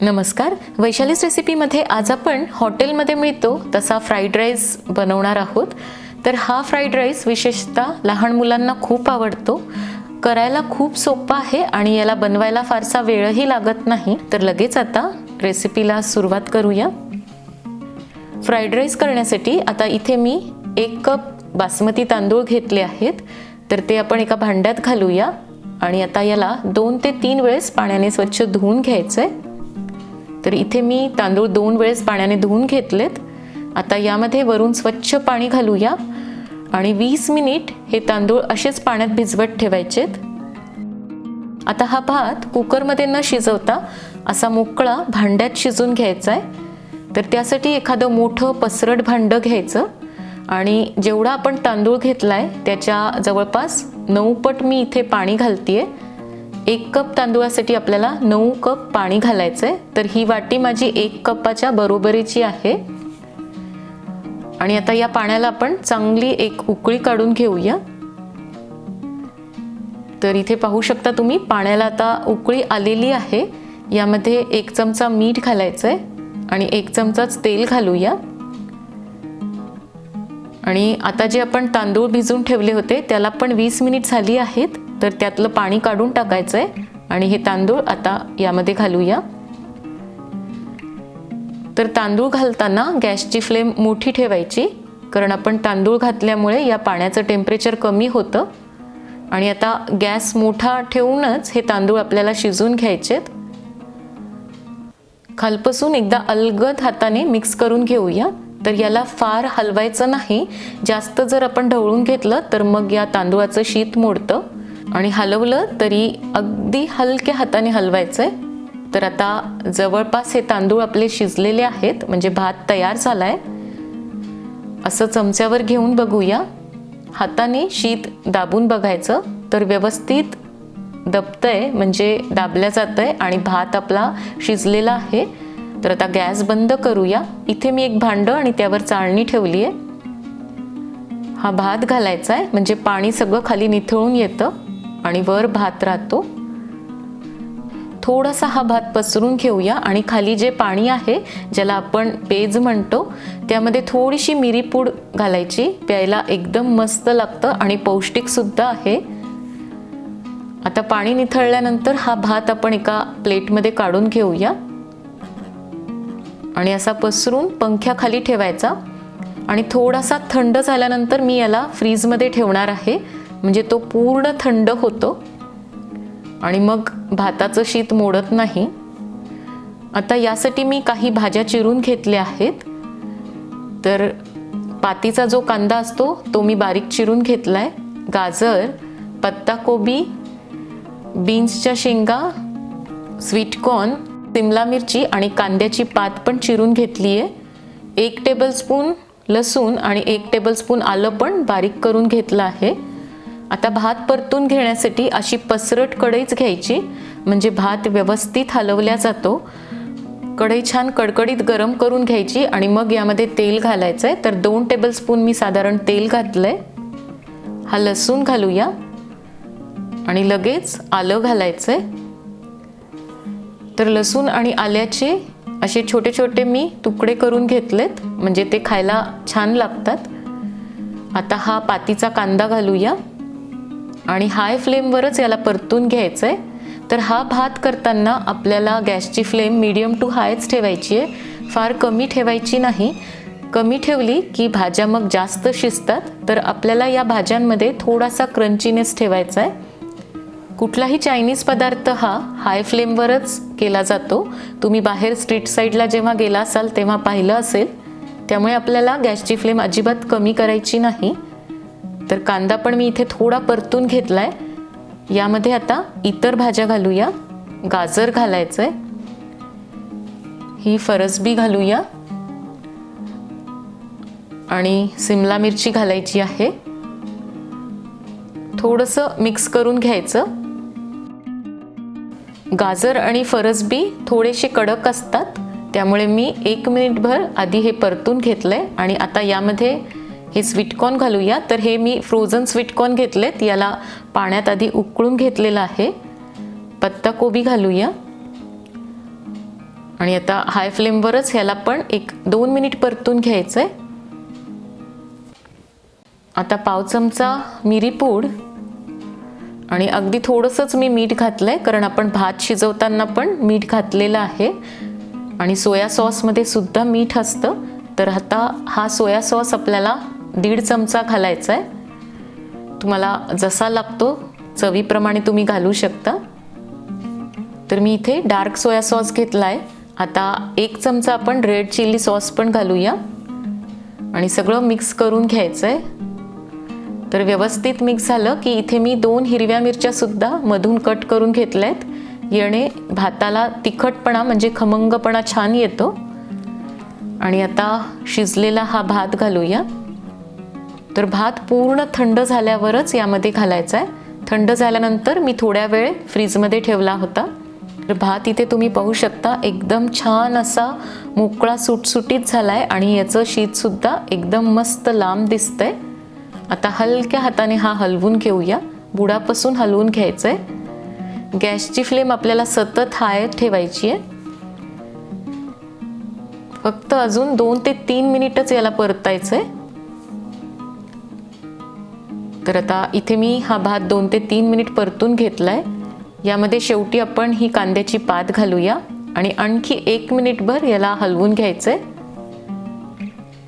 नमस्कार. वैशालीस रेसिपीमध्ये आज आपण हॉटेलमध्ये मिळतो तसा फ्राईड राईस बनवणार आहोत. तर हा फ्राईड राईस विशेषतः लहान मुलांना खूप आवडतो. करायला खूप सोपा आहे आणि याला बनवायला फारसा वेळही लागत नाही. तर लगेच आता रेसिपीला सुरुवात करूया. फ्राईड राईस करण्यासाठी आता इथे मी एक कप बासमती तांदूळ घेतले आहेत. तर ते आपण एका भांड्यात घालूया. आणि आता याला दोन ते तीन वेळेस पाण्याने स्वच्छ धुवून घ्यायचं आहे तर इथे मी तांदूळ दोन वेळेस पाण्याने धुवून घेतलेत. आता यामध्ये वरून स्वच्छ पाणी घालूया. आणि वीस मिनिट हे तांदूळ असेच पाण्यात भिजवत ठेवायचेत. आता हा भात कुकरमध्ये न शिजवता असा मोकळा भांड्यात शिजून घ्यायचा आहे तर त्यासाठी एखादं मोठं पसरट भांडं घ्यायचं. आणि जेवढा आपण तांदूळ घेतला आहे त्याच्या जवळपास नऊ पट मी इथे पाणी घालतीये. एक कप तांदूळासाठी आपल्याला नऊ कप पाणी घालायचं आहे तर ही वाटी माझी एक कपाच्या बरोबरीची आहे. आणि आता या पाण्याला आपण चांगली एक उकळी काढून घेऊया. तर इथे पाहू शकता तुम्ही पाण्याला आता उकळी आलेली आहे. यामध्ये एक चमचा मीठ घालायचं आहे आणि एक चमचाच तेल घालूया. आणि आता जे आपण तांदूळ भिजून ठेवले होते त्याला पण वीस मिनिट झाली आहेत. तर त्यातलं पाणी काढून टाकायचं आहे आणि हे तांदूळ आता यामध्ये घालूया. तर तांदूळ घालताना गॅसची फ्लेम मोठी ठेवायची कारण आपण तांदूळ घातल्यामुळे या पाण्याचं टेम्परेचर कमी होतं. आणि आता गॅस मोठा ठेवूनच हे तांदूळ आपल्याला शिजून घ्यायचेत. खालपासून एकदा अलगद हाताने मिक्स करून घेऊया. तर याला फार हलवायचं नाही. जास्त जर आपण ढवळून घेतलं तर मग या तांदूळाचं शीत मोडतं. आणि हलवलं तरी अगदी हलक्या हाताने हलवायचं आहे तर आता जवळपास हे तांदूळ आपले शिजलेले आहेत म्हणजे भात तयार झाला आहे असं चमच्यावर घेऊन बघूया. हाताने शीत दाबून बघायचं तर व्यवस्थित दबतंय म्हणजे दाबल्या जातंय आणि भात आपला शिजलेला आहे. तर आता गॅस बंद करूया. इथे मी एक भांडं आणि त्यावर चाळणी ठेवली आहे हा भात घालायचा आहे म्हणजे पाणी सगळं खाली निथळून येतं. आणि वर भात राहतो. थोडासा हा भात पसरून घेऊया आणि खाली जे पाणी आहे ज्याला आपण पेज म्हणतो त्यामध्ये थोडीशी मिरीपूड घालायची. प्यायला एकदम मस्त लागतं आणि पौष्टिकसुद्धा आहे. आता पाणी निथळल्यानंतर हा भात आपण एका प्लेटमध्ये काढून घेऊया. आणि असा पसरून पंख्याखाली ठेवायचा. आणि थोडासा थंड झाल्यानंतर मी याला फ्रीजमध्ये ठेवणार आहे. म्हणजे तो पूर्ण थंड होतो आणि मग भाताचं शीत मोडत नाही. आता यासाठी मी काही भाज्या चिरून घेतल्या आहेत. तर पातीचा जो कांदा असतो तो मी बारीक चिरून घेतला आहे गाजर पत्ताकोबी बीन्सच्या शेंगा स्वीटकॉर्न सिमला मिरची आणि कांद्याची पात पण चिरून घेतली आहे एक टेबलस्पून लसूण आणि एक टेबलस्पून आलं पण बारीक करून घेतलं आहे. आता भात परतून घेण्यासाठी अशी पसरट कढईच घ्यायची म्हणजे भात व्यवस्थित हलवल्या जातो. कढई छान कडकडीत गरम करून घ्यायची आणि मग यामध्ये तेल घालायचं आहे तर दोन टेबलस्पून मी साधारण तेल घातलं आहे हा लसूण घालूया. आणि लगेच आलं घालायचं आहे तर लसूण आणि आल्याचे असे छोटे छोटे मी तुकडे करून घेतलेत म्हणजे ते खायला छान लागतात. आता हा पातीचा कांदा घालूया. आणि हाय फ्लेमवरच याला परतून घ्यायचं आहे तर हा भात करताना आपल्याला गॅसची फ्लेम मीडियम टू हायच ठेवायची आहे. फार कमी ठेवायची नाही. कमी ठेवली की भाज्या मग जास्त शिजतात. तर आपल्याला या भाज्यांमध्ये थोडासा क्रंचीनेस ठेवायचा आहे. कुठलाही चायनीज पदार्थ हा हाय फ्लेमवरच केला जातो. तुम्ही बाहेर स्ट्रीट साईडला जेव्हा गेला असाल तेव्हा पाहिलं असेल. त्यामुळे आपल्याला गॅसची फ्लेम अजिबात कमी करायची नाही. तर कांदा पण मी इथे थोडा परतून घेतला आहे यामध्ये आता इतर भाज्या घालूया. गाजर घालायचं आहे ही फरसबी घालूया. आणि सिमला मिरची घालायची आहे. थोडंसं मिक्स करून घ्यायचं. गाजर आणि फरसबी थोडेसे कडक असतात. त्यामुळे मी एक मिनिटभर आधी हे परतून घेतलं आहे आणि आता यामध्ये हे स्वीटकॉर्न घालूया. तर हे मी फ्रोझन स्वीटकॉर्न घेतलेत. याला पाण्यात आधी उकळून घेतलेलं आहे. पत्ताकोबी घालूया. आणि आता हाय फ्लेमवरच ह्याला पण एक दोन मिनिट परतून घ्यायचं आहे आता पाव चमचा मिरी पूड. आणि अगदी थोडंसंच मी मीठ घातलं आहे कारण आपण भात शिजवताना पण मीठ घातलेलं आहे. आणि सोया सॉसमध्ये सुद्धा मीठ असतं. तर आता हा सोया सॉस आपल्याला दीड चमचा घालायचा आहे तुम्हाला जसा लागतो चवीप्रमाणे तुम्ही घालू शकता. तर मी इथे डार्क सोया सॉस घेतला आहे आता एक चमचा आपण रेड चिली सॉस पण घालूया. आणि सगळं मिक्स करून घ्यायचं आहे तर व्यवस्थित मिक्स झालं की इथे मी दोन हिरव्या मिरच्यासुद्धा मधून कट करून घेतल्या आहेत येणे भाताला तिखटपणा म्हणजे खमंगपणा छान येतो. आणि आता शिजलेला हा भात घालूया. तर भात पूर्ण थंड झाल्यावरच यामध्ये घालायचा आहे थंड झाल्यानंतर मी थोड्या वेळ फ्रीजमध्ये ठेवला होता. तर भात इथे तुम्ही पाहू शकता एकदम छान असा मोकळा सुटसुटीत झाला आहे आणि याचं शीतसुद्धा एकदम मस्त लांब दिसतंय. आता हलक्या हाताने हा हलवून घेऊया. बुडापासून हलवून घ्यायचं आहे गॅसची फ्लेम आपल्याला सतत हाय ठेवायची आहे फक्त अजून दोन ते तीन मिनिटच याला परतायचं आहे तर आता इथे मी हा भात दोन ते तीन मिनिट परतून घेतला आहे यामध्ये शेवटी आपण ही कांद्याची पात घालूया आणि आणखी एक मिनिटभर याला हलवून घ्यायचं आहे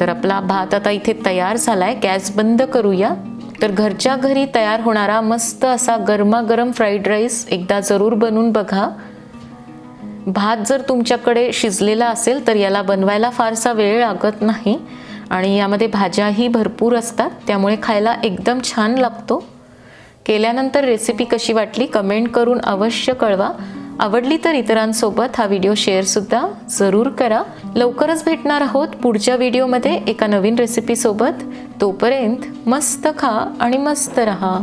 तर आपला भात आता इथे तयार झाला आहे गॅस बंद करूया. तर घरच्या घरी तयार होणारा मस्त असा गरमागरम फ्राईड राईस एकदा जरूर बनवून बघा. भात जर तुमच्याकडे शिजलेला असेल तर याला बनवायला फारसा वेळ लागत नाही. आणि यामध्ये भाज्याही भरपूर असतात. त्यामुळे खायला एकदम छान लागतो. केल्यानंतर रेसिपी कशी वाटली कमेंट करून अवश्य कळवा. आवडली तर इतरांसोबत हा व्हिडिओ शेअरसुद्धा जरूर करा. लवकरच भेटणार आहोत पुढच्या व्हिडिओमध्ये एका नवीन रेसिपीसोबत तोपर्यंत मस्त खा आणि मस्त रहा.